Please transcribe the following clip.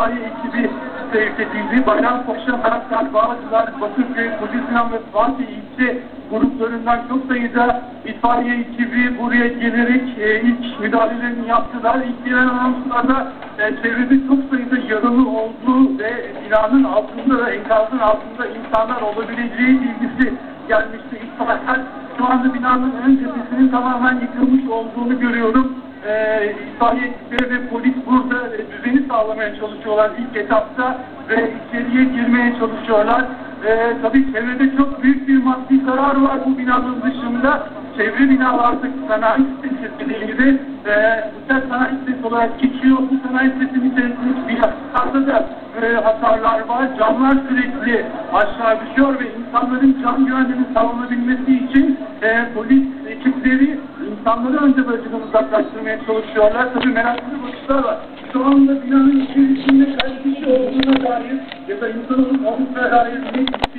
itfaiye ekibi sevk edildi. Bayrampaşa, Meraklar, Bağcılar, Bakırköy, Kocaesinan ve Fatih ilçe gruplarından çok sayıda itfaiye ekibi buraya gelerek e, ilk müdahalelerini yaptılar. İlk gelen anonslarda e, çevrede çok sayıda yaralı olduğu ve binanın altında, enkazın altında insanlar olabileceği bilgisi gelmişti. İtfaiyeler şu anda binanın ön cephesinin tamamen yıkılmış olduğunu görüyorum. E, itfaiye ekipleri ve polis çalışıyorlar ilk etapta ve içeriye girmeye çalışıyorlar. E, tabii çevrede çok büyük bir maddi zarar var bu binanın dışında. Çevre binalardaki sanayi sitesi gibi e, uçak sanayi sitesi olarak geçiyor. Bu sanayi sitesinin içerisindeki binalarda da e, hasarlar var. Camlar sürekli aşağı düşüyor ve insanların can güvenliğini sağlanabilmesi için e, polis ekipleri insanları önce bölgeden uzaklaştırmaya çalışıyorlar. Tabii meraklı bakışlar var. Şu anda binanın içerisinde kaç kişi olduğuna dair ya da insanın oluşuna dair bir